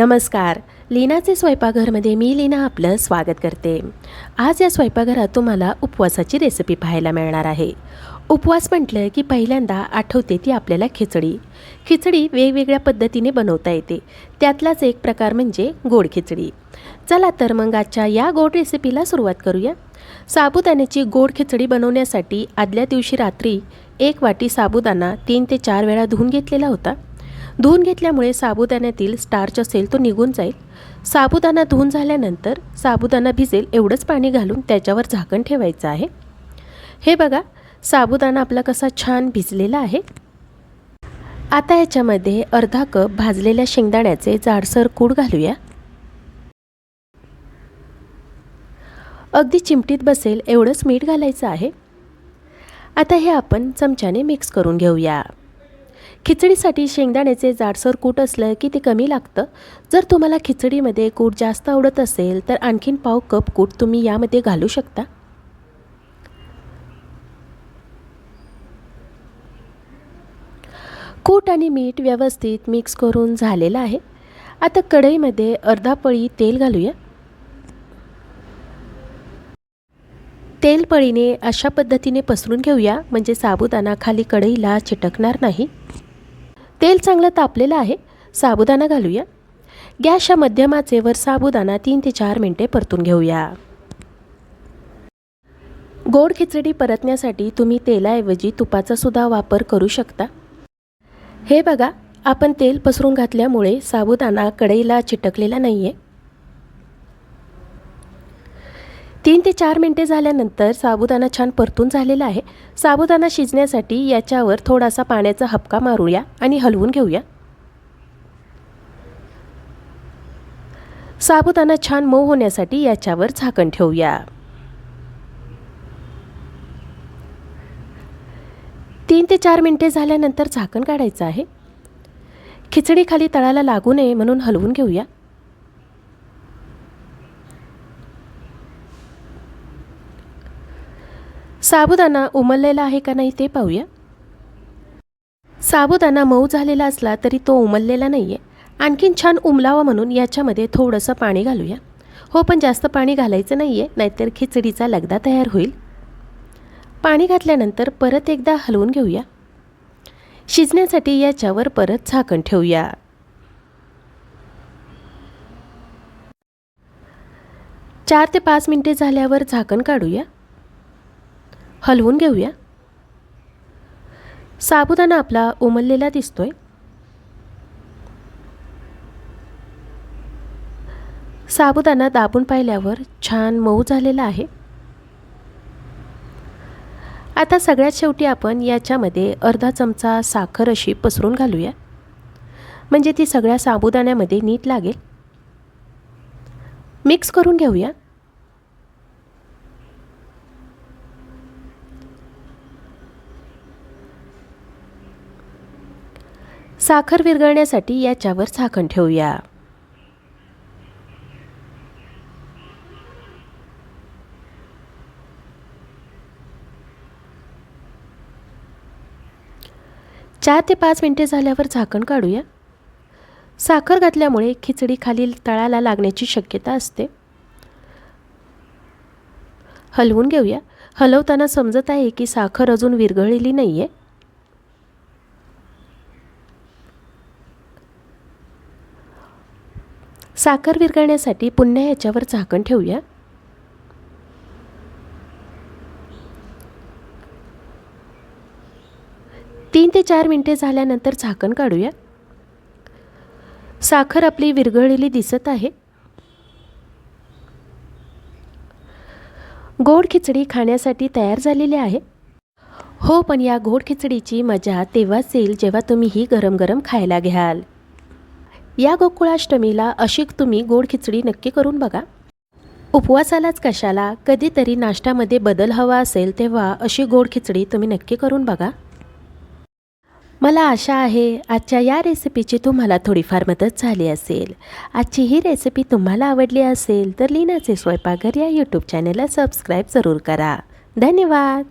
नमस्कार. लीनाचे स्वयंपाकघरमध्ये मी लीना आपलं स्वागत करते. आज या स्वयंपाकघरात तुम्हाला उपवासाची रेसिपी पाहायला मिळणार आहे. उपवास म्हटलं की पहिल्यांदा आठवते ती आपल्याला खिचडी. खिचडी वेगवेगळ्या पद्धतीने बनवता येते. त्यातलाच एक प्रकार म्हणजे गोड खिचडी. चला तर मग आजच्या या गोड रेसिपीला सुरुवात करूया. साबुदाण्याची गोड खिचडी बनवण्यासाठी आदल्या दिवशी रात्री एक वाटी साबुदाणा तीन ते चार वेळा धुवून घेतलेला होता. धुवून घेतल्यामुळे साबुदाण्यातील स्टार्च असेल तो निघून जाईल. साबुदाणा धुवून झाल्यानंतर साबुदाणा भिजेल एवढंच पाणी घालून त्याच्यावर झाकण ठेवायचं आहे. हे बघा साबुदाणा आपला कसा छान भिजलेला आहे. आता याच्यामध्ये अर्धा कप भाजलेल्या शेंगदाण्याचे जाडसर कूड घालूया. अगदी चिमटीत बसेल एवढंच मीठ घालायचं आहे. आता हे आपण चमच्याने मिक्स करून घेऊया. खिचडीसाठी शेंगदाण्याचे जाडसर कूट असलं की ते कमी लागतं. जर तुम्हाला खिचडीमध्ये कूट जास्त आवडत असेल तर आणखीन पाव कप कूट तुम्ही यामध्ये घालू शकता. कूट आणि मीठ व्यवस्थित मिक्स करून झालेलं आहे. आता कढईमध्ये अर्धा पळी तेल घालूया. तेल पळीने अशा पद्धतीने पसरून घेऊया म्हणजे साबुदाणा खाली कढईला चिटकणार नाही. तेल चांगलं तापलेलं आहे. साबुदाणा घालूया. गॅसच्या मध्यमाचे वर साबुदाणा तीन ते चार मिनटे परतून घेऊया. गोड खिचडी परतण्यासाठी तुम्ही तेलाऐवजी तुपाचा सुद्धा वापर करू शकता. हे बघा आपण तेल पसरून घातल्यामुळे साबुदाणा कढईला चिटकलेला नाही आहे तीन ते चार मिनटे झाल्यानंतर साबुदाणा छान परतून झालेला आहे. साबुदाणा शिजण्यासाठी याच्यावर थोडासा पाण्याचा हपका मारूया आणि हलवून घेऊया. साबुदाणा छान मऊ होण्यासाठी याच्यावर झाकण ठेवूया. तीन ते चार मिनटे झाल्यानंतर झाकण काढायचं आहे. खिचडी खाली तळाला लागू नये म्हणून हलवून घेऊया. साबुदाणा उमललेला आहे का नाही ते पाहूया. साबुदाणा मऊ झालेला असला तरी तो उमललेला नाही आहे आणखीन छान उमलावा म्हणून याच्यामध्ये थोडंसं पाणी घालूया. हो पण जास्त पाणी घालायचं नाही आहे नाहीतर खिचडीचा लगदा तयार होईल. पाणी घातल्यानंतर परत एकदा हलवून घेऊया. शिजण्यासाठी याच्यावर परत झाकण ठेवूया. चार ते पाच मिनटे झाल्यावर झाकण काढूया. हलवून घेऊया. साबुदाणा आपला उमललेला दिसतोय. साबुदाणा दाबून पाहिल्यावर छान मऊ झालेला आहे. आता सगळ्यात शेवटी आपण याच्यामध्ये अर्धा चमचा साखर अशी पसरून घालूया. म्हणजे ती सगळ्या साबुदाण्यामध्ये नीट लागेल. मिक्स करून घेऊया. साखर विरघळण्यासाठी याच्यावर झाकण ठेवूया. चार ते पाच मिनटे झाल्यावर झाकण काढूया. साखर घातल्यामुळे खिचडी खालील तळाला लागण्याची शक्यता असते. हलवून घेऊया. हलवताना समजत आहे की साखर अजून विरघळलेली नाही आहे साखर विरघळण्यासाठी पुन्हा याच्यावर झाकण ठेवूया. तीन ते चार मिनटे झाल्यानंतर झाकण काढूया. साखर आपली विरघळलेली दिसत आहे. गोड खिचडी खाण्यासाठी तयार झालेली आहे. हो पण या गोड खिचडीची मजा तेव्हाच येईल जेव्हा तुम्ही ही गरम गरम खायला घ्याल. या गोकुळाष्टमीला अशी तुम्ही गोड खिचडी नक्की करून बघा. उपवासालाच कशाला? कधीतरी नाश्त्यामध्ये बदल हवा असेल तेव्हा अशी गोड खिचडी तुम्ही नक्की करून बघा. मला आशा आहे आजच्या या रेसिपीची तुम्हाला थोडीफार मदत झाली असेल. आजची ही रेसिपी तुम्हाला आवडली असेल तर लीनाचे स्वयंपाकघर या यूट्यूब चॅनेलला सबस्क्राईब जरूर करा. धन्यवाद!